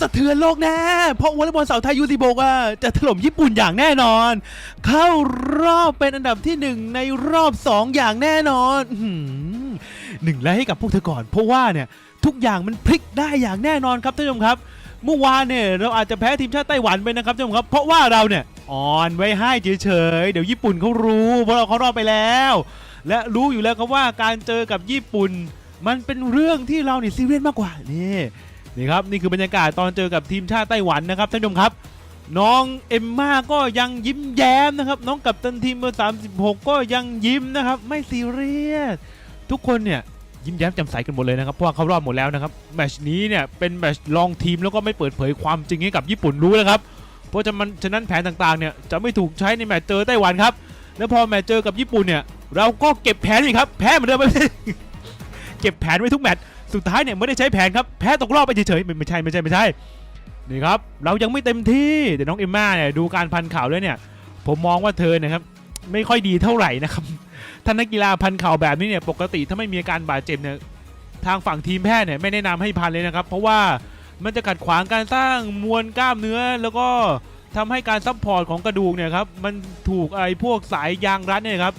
สะเทือนโลกแน่ เพราะวอลเลย์บอลสาวไทยยูซีโบกอะจะถล่มญี่ปุ่นอย่างแน่นอน เข้ารอบเป็นอันดับที่หนึ่งในรอบสองอย่างแน่นอนหนึ่งไลค์ให้กับพวกเธอก่อน เพราะว่าเนี่ยทุกอย่างมันพลิกได้อย่างแน่นอนครับท่านผู้ชมครับ เมื่อวานเนี่ยเราอาจจะแพ้ทีมชาติไต้หวันไปนะครับท่านผู้ชมครับ เพราะว่าเราเนี่ยอ่อนไว้ให้เฉยๆเดี๋ยวญี่ปุ่นเขารู้เพราะเราเขารอบไปแล้ว และรู้อยู่แล้วครับว่าการเจอกับญี่ปุ่น มันเป็นเรื่องที่เราเนี่ยซีเรียสมากกว่านี่ นี่ครับนี่คือบรรยากาศตอนเจอกับทีมชาติไต้หวันนะครับท่านผู้ชมครับ น้องเอมม่าก็ยังยิ้มแย้มนะครับ น้องกัปตันทีมเบอร์36 ก็ยังยิ้มนะครับ ไม่ซีเรียสทุกคนเนี่ยยิ้มแย้มแจ่มใสกันหมดเลยนะครับเพราะเขารอบหมดแล้วนะครับแมชนี้เนี่ยเป็นแมชลองทีมแล้วก็ไม่เปิดเผยความจริงให้กับญี่ปุ่นรู้นะครับเพราะฉะนั้นฉะนั้นแผนต่างๆเนี่ยจะไม่ถูกใช้ในแมตช์เจอไต้หวันครับแล้วพอแมตช์เจอกับญี่ปุ่นเนี่ยเราก็เก็บแผนอีกครับแพ้เหมือนเดิมไม่เก็บแผนไว้ทุกแมตช์ สุดท้ายเนี่ยไม่ได้ใช้แผนครับแพ้ตกรอบไปเฉยๆไม่ใช่ไม่ใช่ไม่ใช่นี่ครับเรายังไม่เต็มที่แต่น้องเอมม่าเนี่ยดูการพันข่าวแล้วเนี่ย ผมมองว่าเธอเนะครับไม่ค่อยดีเท่าไหร่นะครับท่านนักกีฬาพันเข่าแบบนี้เนี่ยปกติถ้าไม่มีอาการบาดเจ็บเนี่ยทางฝั่งทีมแพทย์เนี่ยไม่แนะนำให้พันเลยนะครับ เพราะว่ามันจะขัดขวางการสร้างมวลกล้ามเนื้อ แล้วก็ทำให้การซัพพอร์ตของกระดูกเนี่ยครับมันถูกไอ้พวกสายยางรัดเนี่ยครับ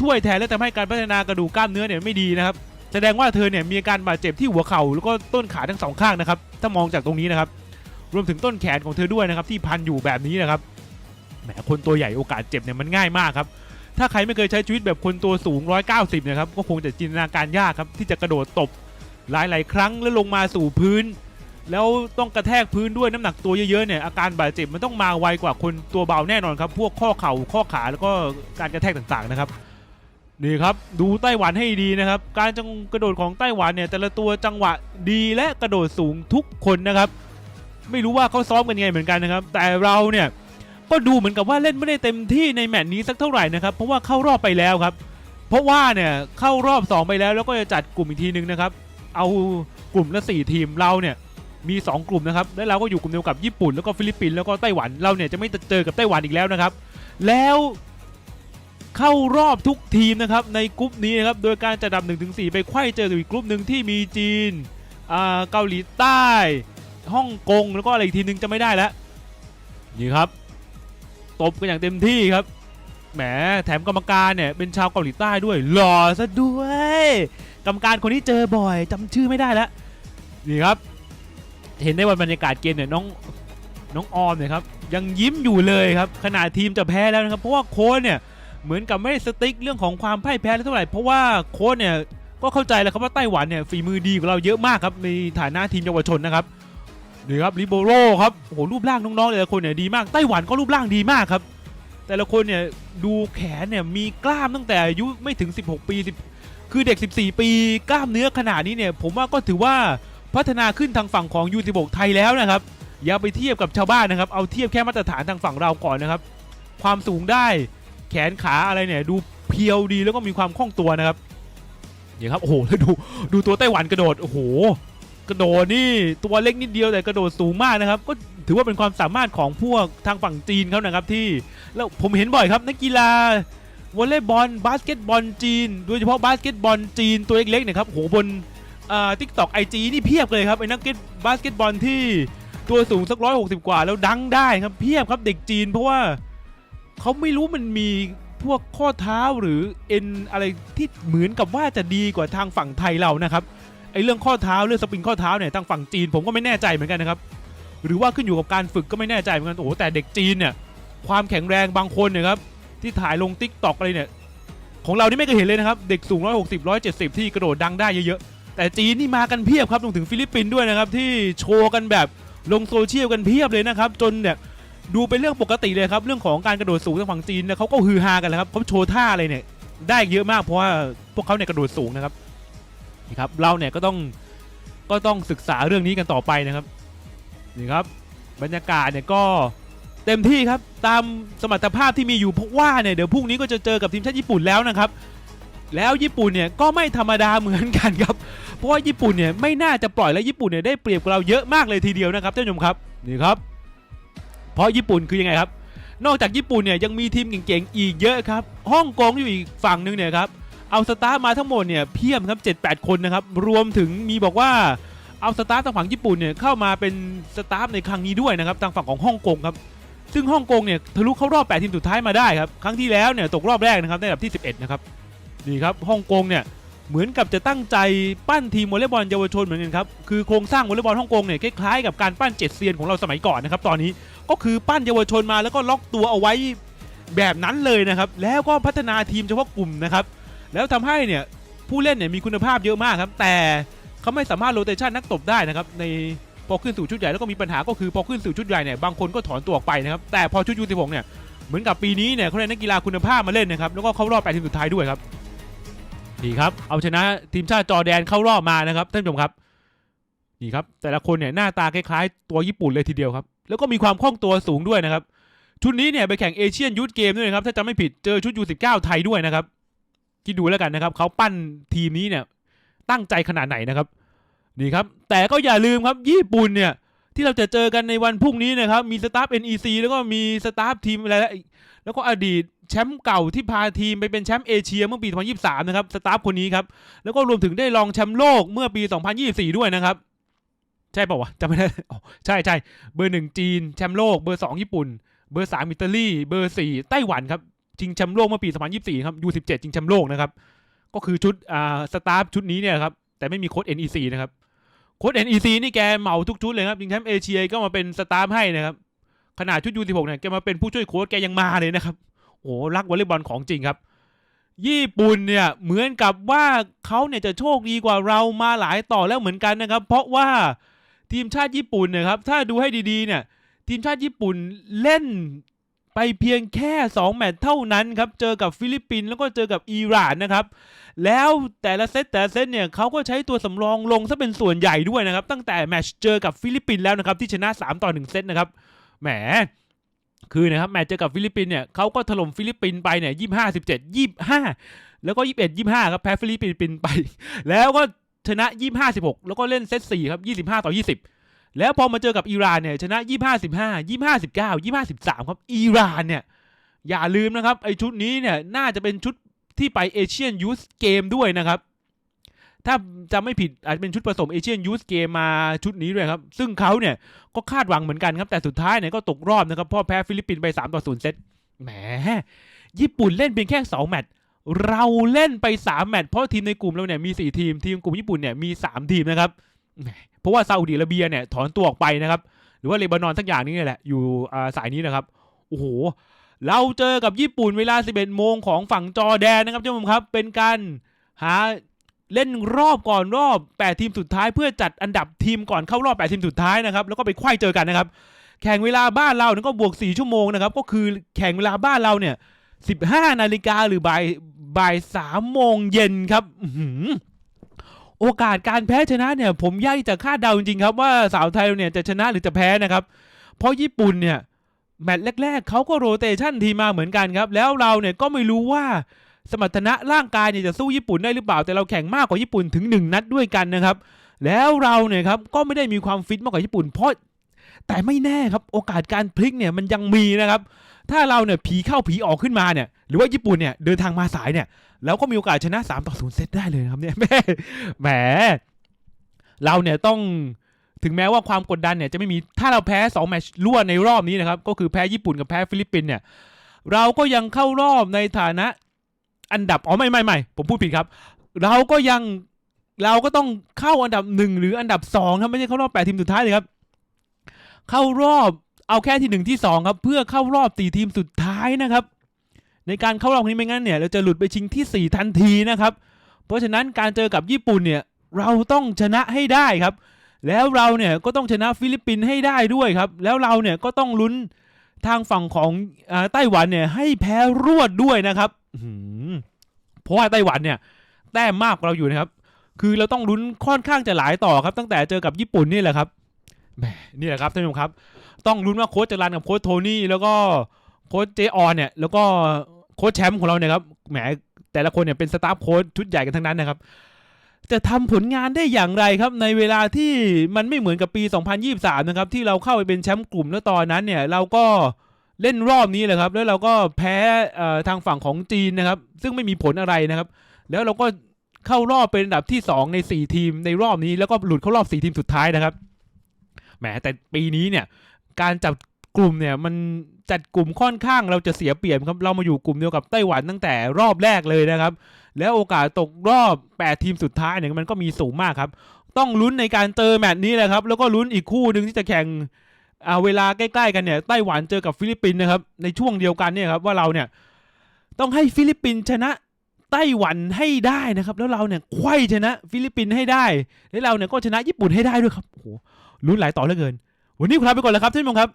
ช่วยแทนและทำให้การพัฒนากระดูกกล้ามเนื้อเนี่ยไม่ดีนะครับ แสดงว่าเธอเนี่ยมีอาการบาดเจ็บที่หัวเข่าแล้วก็ต้นขาทั้งสองข้างนะครับ ถ้ามองจากตรงนี้นะครับ รวมถึงต้นแขนของเธอด้วยนะครับที่พันอยู่แบบนี้นะครับ แหมคนตัวใหญ่โอกาสเจ็บเนี่ยมันง่ายมากครับ ถ้าใครไม่เคยใช้ชีวิตแบบคนตัวสูง 190นะครับ ก็คงจะจินตนาการยากครับที่จะกระโดดตบหลาย ๆ ครั้งแล้วลงมาสู่พื้น แล้วต้องกระแทกพื้นด้วยน้ำหนักตัวเยอะ ๆ เนี่ยอาการบาดเจ็บมันต้องมาไวกว่าคนตัวเบาแน่นอนครับ พวกข้อเข่าข้อขาแล้วก็การกระแทกต่าง ๆ นะครับ นี่ครับดูไต้หวันให้ดีนะครับ การจังกระโดดของไต้หวันเนี่ยแต่ละตัวจังหวะดีและกระโดดสูงทุกคนนะครับ ไม่รู้ว่าเขาซ้อมกันยังไงเหมือนกันนะครับ แต่เราเนี่ยก็ดูเหมือนกับว่าเล่นไม่ได้เต็มที่ในแมตช์นี้สักเท่าไหร่นะครับ เพราะว่าเข้ารอบไปแล้วครับ เพราะว่าเนี่ยเข้ารอบ 2 ไปแล้วแล้วก็จะจัดกลุ่มอีกทีหนึ่งนะครับ เอากลุ่มละ4ทีมเราเนี่ยมี 2 กลุ่มนะครับแล้วเราก็อยู่กลุ่มเดียวกับญี่ปุ่นแล้วก็ฟิลิปปินส์แล้วก็ไต้หวันเราเนี่ยจะไม่เจอกับไต้หวันอีกแล้วนะครับ แล้ว เข้ารอบทุกทีมนะครับในกลุ่มนี้นะครับโดยการจัดอันดับ1นถึงสไปไขว้เจอกับอีกกลุ่มหนึ่งที่มีจีนอ่าเกาหลีใต้ฮ่องกงแล้วก็อะไรอีกทีนึงจะไม่ได้แล้วนี่ครับ ตบกันอย่างเต็มที่ครับแหมแถมกรรมการเนี่ยเป็นชาวเกาหลีใต้ด้วยหล่อซะด้วย กรรมการคนนี้เจอบ่อยจำชื่อไม่ได้แล้วนี่ครับ เห็นในวันบรรยากาศเกมเนี่ยน้องน้องออมเนี่ยครับยังยิ้มอยู่เลยครับขนาดทีมจะแพ้แล้วนะครับเพราะว่าโค้ชเนี่ย เหมือนกับไม่ได้สติ๊กเรื่องของความพ่ายแพ้เท่าไหร่เพราะว่าโค้ชเนี่ยก็เข้าใจแล้วครับว่าไต้หวันเนี่ยฝีมือดีกว่าเราเยอะมากครับในฐานะทีมเยาวชนนะครับนี่ครับลิโบโรครับโอ้โหรูปร่างน้องๆแต่ละคนเนี่ยดีมากไต้หวันก็รูปร่างดีมากครับ แต่ละคนเนี่ยดูแขนเนี่ยมีกล้ามตั้งแต่อายุไม่ถึง 16 ปี 10 คือเด็ก 14 ปี กล้ามเนื้อขนาดนี้เนี่ย ผมว่าก็ถือว่าพัฒนาขึ้นทางฝั่งของยู16ไทยแล้วนะครับ อย่าไปเทียบกับชาวบ้านนะครับ เอาเทียบแค่มาตรฐานทางฝั่งเราก่อนนะครับ ความสูงได้ แขนขาอะไรเนี่ยดูเพียวดีแล้วก็มีความคล่องตัวนะครับเนี่ยครับโอ้โหแล้วดูดูตัวไต้หวันกระโดดโอ้โหกระโดดนี่ตัวเล็กนิดเดียวแต่กระโดดสูงมากนะครับ ก็ถือว่าเป็นความสามารถของพวกทางฝั่งจีนเขานะครับที่แล้วผมเห็นบ่อยครับนักกีฬาวอลเลย์บอลบาสเกตบอลจีน โดยเฉพาะบาสเกตบอลจีนตัวเล็กๆเนี่ยครับโหบนทิกตอกไอจีนี่เพียบเลยครับไอ้นักเก็ตบาสเกตบอลที่ตัวสูงสักร้อยหกสิบกว่าแล้วดังได้ครับเพียบครับเด็กจีนเพราะว่า เขาไม่รู้มันมีพวกข้อเท้าหรือเอ็นอะไรที่เหมือนกับว่าจะดีกว่าทางฝั่งไทยเรานะครับไอเรื่องข้อเท้าเรื่องสปริงข้อเท้าเนี่ยทางฝั่งจีนผมก็ไม่แน่ใจเหมือนกันนะครับหรือว่าขึ้นอยู่กับการฝึกก็ไม่แน่ใจเหมือนกันโอ้โหแต่เด็กจีนเนี่ยความแข็งแรงบางคนเนี่ยครับที่ถ่ายลงติ๊กต็อกอะไรเนี่ยของเรานี่ไม่เคยเห็นเลยนะครับเด็กสูง 160 170 ที่กระโดดดังได้เยอะๆแต่จีนนี่มากันเพียบครับรวมถึงฟิลิปปินส์ด้วยนะครับที่โชว์กันแบบลงโซเชียลกันเพียบเลยนะครับจนเนี่ย ดูเป็นเรื่องปกติเลยครับ เรื่องของการกระโดดสูงทางฝั่งจีนเนี่ยเขาก็ฮือฮากันแล้วครับเขาโชว์ท่าอะไรเนี่ย ได้เยอะมากเพราะว่าพวกเขาเนี่ยกระโดดสูงนะครับนี่ครับเราเนี่ยก็ต้องก็ต้องศึกษาเรื่องนี้กันต่อไปนะครับนี่ครับ บรรยากาศเนี่ยก็เต็มที่ครับตามสมรรถภาพที่มีอยู่เพราะว่าเนี่ยเดี๋ยวพรุ่งนี้ก็จะเจอกับทีมชาติญี่ปุ่นแล้วนะครับ แล้วญี่ปุ่นเนี่ยก็ไม่ธรรมดาเหมือนกันครับ เพราะว่าญี่ปุ่นเนี่ยไม่น่าจะปล่อยและญี่ปุ่นเนี่ยได้เปรียบกว่าเราเยอะมากเลยทีเดียวนะครับท่านผู้ชมครับนี่ครับ เพราะญี่ปุ่นคือยังไงครับ นอกจากญี่ปุ่นเนี่ยยังมีทีมเก่งๆอีกเยอะครับฮ่องกงอยู่อีกฝั่งหนึ่งเนี่ยครับเอาสตาร์มาทั้งหมดเนี่ยเพียบครับ7-8 คนนะครับรวมถึงมีบอกว่าเอาสตาฟทางฝั่งญี่ปุ่นเนี่ยเข้ามาเป็นสตาฟในครั้งนี้ด้วยนะครับทางฝั่งของฮ่องกงครับซึ่งฮ่องกงเนี่ยทะลุเข้ารอบ 8 ทีมสุดท้ายมาได้ครับครั้งที่แล้วเนี่ยตกรอบแรกนะครับในอันดับที่ 11 นะครับนี่ครับฮ่องกงเนี่ย เหมือนกับจะตั้งใจปั้นทีมวอลเลย์บอลเยาวชนเหมือนกันครับคือโครงสร้างวอลเลย์บอลฮ่องกงเนี่ยคล้ายๆกับการปั้นเจ็ดเซียนของเราสมัยก่อนนะครับตอนนี้ก็คือปั้นเยาวชนมาแล้วก็ล็อกตัวเอาไว้แบบนั้นเลยนะครับแล้วก็พัฒนาทีมเฉพาะกลุ่มนะครับแล้วทำให้เนี่ยผู้เล่นเนี่ยมีคุณภาพเยอะมากครับแต่เขาไม่สามารถโรเตชันนักตบได้นะครับในพอขึ้นสู่ชุดใหญ่แล้วก็มีปัญหาก็คือพอขึ้นสู่ชุดใหญ่เนี่ยบางคนก็ถอนตัวออกไปนะครับแต่พอชุดยูสิบหกเนี่ยเหมือนกับปีนี้เนี่ยเขาได้นักกีฬาคุณภาพมาเล่นนะครับแล้วก็เข้ารอบแปดทีมสุดท้ายด้วยครับ นี่ครับ เอาชนะทีมชาติจอร์แดนเข้ารอบมานะครับท่านผู้ชมครับนี่ครับ แต่ละคนเนี่ยหน้าตาคล้ายๆ ตัวญี่ปุ่นเลยทีเดียวครับ แล้วก็มีความคล่องตัวสูงด้วยนะครับ ชุดนี้เนี่ยไปแข่งเอเชียนยูทเกมด้วยนะครับ ถ้าจำไม่ผิดเจอชุดยูสิบเก้าไทยด้วยนะครับคิดดูแล้วกันนะครับเขาปั้นทีมนี้เนี่ยตั้งใจขนาดไหนนะครับ นี่ครับ แต่ก็อย่าลืมครับญี่ปุ่นเนี่ยที่เราจะเจอกันในวันพรุ่งนี้นะครับ มีสตาฟ NEC แล้วก็มีสตาฟทีมอะไร แล้วก็อดีตแชมป์เก่าที่พาทีมไปเป็นแชมป์เอเชียเมื่อปี 2023 นะครับ สตาฟคนนี้ครับ แล้วก็รวมถึงได้รองแชมป์โลกเมื่อปี 2024 ด้วยนะครับ ใช่ป่าวะจำไม่ได้ใช่ใช่เบอร์หนึ่งจีนแชมป์โลก เบอร์สองญี่ปุ่น เบอร์สามอิตาลี เบอร์สี่ไต้หวันครับชิงแชมป์โลกเมื่อปี 2024 ครับ U17 ชิงแชมป์โลกนะครับ ก็คือชุดอ่าสตาฟชุดนี้เนี่ยครับ แต่ไม่มีโค้ด NEC นะครับ โค้ด NEC นี่แกเหมาทุกชุดเลยครับยิงแชมป์เอเชียก็มาเป็นสตาฟให้นะครับ ขนาดชุดยู16เนี่ยแกมาเป็นผู้ช่วยโค้ชแกยังมาเลยนะครับ โอ้รักวอลเลย์บอลของจริงครับ ญี่ปุ่นเนี่ยเหมือนกับว่าเขาเนี่ยจะโชคดีกว่าเรามาหลายต่อแล้วเหมือนกันนะครับ เพราะว่าทีมชาติญี่ปุ่นเนะครับ ถ้าดูให้ดีๆ เนี่ยทีมชาติญี่ปุ่นเล่นไปเพียงแค่ 2 แมตช์เท่านั้นครับ เจอกับฟิลิปปินส์แล้วก็เจอกับอิหร่านนะครับ แล้วแต่ละเซตแต่ละเซตเนี่ยเขาก็ใช้ตัวสำรองลงซะเป็นส่วนใหญ่ด้วยนะครับ ตั้งแต่แมตช์เจอกับฟิลิปปินส์แล้วนะครับ ที่ชนะ 3 ต่อ 1 เซตนะครับ แหมคือนะครับแมตช์เจอกับฟิลิปปินเนี่ยเขาก็ถล่มฟิลิปปินไปเนี่ยยี่ห้าสิบเจ็ดยี่ห้าแล้วก็ยี่สิบเอ็ดยี่ห้าครับแพ้ฟิลิปปินไป แล้วก็ชนะยี่ห้าสิบหกแล้วก็เล่นเซตสี่ครับยี่สิบห้าต่อยี่สิบแล้วพอมาเจอกับอิหร่านเนี่ยชนะยี่ห้าสิบห้ายี่ห้าสิบเก้ายี่ห้าสิบสามครับอิหร่านเนี่ย อย่าลืมนะครับไอชุดนี้เนี่ยน่าจะเป็นชุดที่ไปเอเชียนยูสเกมด้วยนะครับ ถ้าจำไม่ผิดอาจจะเป็นชุดผสมเอเชียนยูสเกมมาชุดนี้ด้วยครับ ซึ่งเขาเนี่ยก็คาดหวังเหมือนกันครับ แต่สุดท้ายเนี่ยก็ตกรอบนะครับพราะแพ้ฟิลิปปินส์ไป3ต่อ0เซตแหม ญี่ปุ่นเล่นเพียงแค่ 2 แมตช์เราเล่นไป 3 แมตช์เพราะทีมในกลุ่มเราเนี่ยมี 4 ทีม ทีมกลุ่มญี่ปุ่นเนี่ยมี 3 ทีมนะครับเพราะว่าซาอุดิอาระเบียเนี่ยถอนตัวออกไปนะครับ หรือว่าเลบานอนสักอย่างนี้นี่แหละอยู่อ่าสายนี้นะครับโอ้โหเราเจอกับญี่ปุ่นเวลา 11 โมงของฝั่งจอแดนนะครับท่านผู้ชมครับ เป็นการหา เล่นรอบก่อนรอบ 8 ทีมสุดท้ายเพื่อจัดอันดับทีมก่อนเข้ารอบ 8 ทีมสุดท้ายนะครับ แล้วก็ไปไขว้เจอกันนะครับ แข่งเวลาบ้านเราเนี่ยก็บวก 4 ชั่วโมงนะครับ ก็คือแข่งเวลาบ้านเราเนี่ย 15 นาฬิกาหรือบ่ายบ่าย3โมงเย็นครับโอกาสการแพ้ชนะเนี่ย ผมยากจะคาดเดาจริงๆครับว่าสาวไทยเราเนี่ยจะชนะหรือจะแพ้นะครับ เพราะญี่ปุ่นเนี่ยแมตช์แรก ๆเขาก็โรเตชันทีมาเหมือนกันครับ แล้วเราเนี่ยก็ไม่รู้ว่า สมรรถนะร่างกายเนี่ยจะสู้ญี่ปุ่นได้หรือเปล่า แต่เราแข่งมากกว่าญี่ปุ่นถึง 1 นัดด้วยกันนะครับ แล้วเราเนี่ยครับก็ไม่ได้มีความฟิตมากกว่าญี่ปุ่น เพราะแต่ไม่แน่ครับโอกาสการพลิกเนี่ยมันยังมีนะครับ ถ้าเราเนี่ยผีเข้าผีออกขึ้นมาเนี่ย หรือว่าญี่ปุ่นเนี่ยเดินทางมาสายเนี่ยเราก็มีโอกาสชนะ3ต่อ0เซตได้เลยครับเนี่ยแม่แหมเราเนี่ยต้องถึงแม้ว่าความกดดันเนี่ยจะไม่มีถ้าเราแพ้2แมตช์รวในรอบนี้นะครับ ก็คือแพ้ญี่ปุ่นกับแพ้ฟิลิปปินส์เนี่ย เราก็ยังเข้ารอบในฐานะ อันดับ อ๋อไม่ไม่ไม่ผมพูดผิดครับ เราก็ยังเราก็ต้องเข้าอันดับหนึ่งหรืออันดับสองครับไม่ใช่เข้ารอบแปดทีมสุดท้ายเลยครับ เข้ารอบเอาแค่ที่หนึ่งที่สองครับ เพื่อเข้ารอบสี่ทีมสุดท้ายนะครับ ในการเข้ารอบนี้ไม่งั้นเนี่ย เราจะหลุดไปชิงที่สี่ทันทีนะครับ เพราะฉะนั้นการเจอกับญี่ปุ่นเนี่ยเราต้องชนะให้ได้ครับ แล้วเราเนี่ยก็ต้องชนะฟิลิปปินส์ให้ได้ด้วยครับ แล้วเราเนี่ยก็ต้องลุ้นทางฝั่งของอไต้หวันเนี่ยให้แพ้รวดด้วยนะครับ เพราะว่าไต้หวันเนี่ย แต้มมากกว่าเราอยู่นะครับ คือเราต้องลุ้นค่อนข้างจะหลายต่อครับ ตั้งแต่เจอกับญี่ปุ่นนี่แหละครับแหมนี่แหละครับท่านผู้ชมครับ ต้องลุ้นว่าโค้ชจรันกับโค้ชโทนี่แล้วก็โค้ชเจออนเนี่ย แล้วก็โค้ชแชมป์ของเราเนี่ยครับแหมแต่ละคนเนี่ยเป็นสตาฟโค้ชชุดใหญ่กันทั้งนั้นนะครับ จะทำผลงานได้อย่างไรครับ ในเวลาที่มันไม่เหมือนกับปี 2023 นะครับ ที่เราเข้าไปเป็นแชมป์กลุ่มแล้วตอนนั้นเนี่ย เราก็ เล่นรอบนี้แหละครับ แล้วเราก็แพ้ทางฝั่งของจีนนะครับ ซึ่งไม่มีผลอะไรนะครับ แล้วเราก็เข้ารอบเป็นอันดับที่ 2 ใน 4 ทีมในรอบนี้ แล้วก็หลุดเข้ารอบ 4 ทีมสุดท้ายนะครับ แหม แต่ปีนี้เนี่ย การจับกลุ่มเนี่ยมันจัดกลุ่มค่อนข้างเราจะเสียเปรียบครับ เรามาอยู่กลุ่มเดียวกับไต้หวันตั้งแต่รอบแรกเลยนะครับ แล้วโอกาสตกรอบ 8 ทีมสุดท้ายเนี่ยมันก็มีสูงมากครับ ต้องลุ้นในการเจอแมตช์นี้แหละครับ แล้วก็ลุ้นอีกคู่หนึ่งที่จะแข่ง อ่าเวลาใกล้ๆกันเนี่ยไต้หวันเจอกับฟิลิปปินส์นะครับในช่วงเดียวกันเนี่ยครับว่าเราเนี่ยต้องให้ฟิลิปปินส์ชนะไต้หวันให้ได้นะครับ แล้วเราเนี่ยไขว้ชนะฟิลิปปินส์ให้ได้แล้วเราเนี่ยก็ชนะญี่ปุ่นให้ได้ด้วยครับโอ้โหลุ้นหลายต่อเหลือเกิน วันนี้ขอลาไปก่อนแล้วครับท่านผู้ชมครับ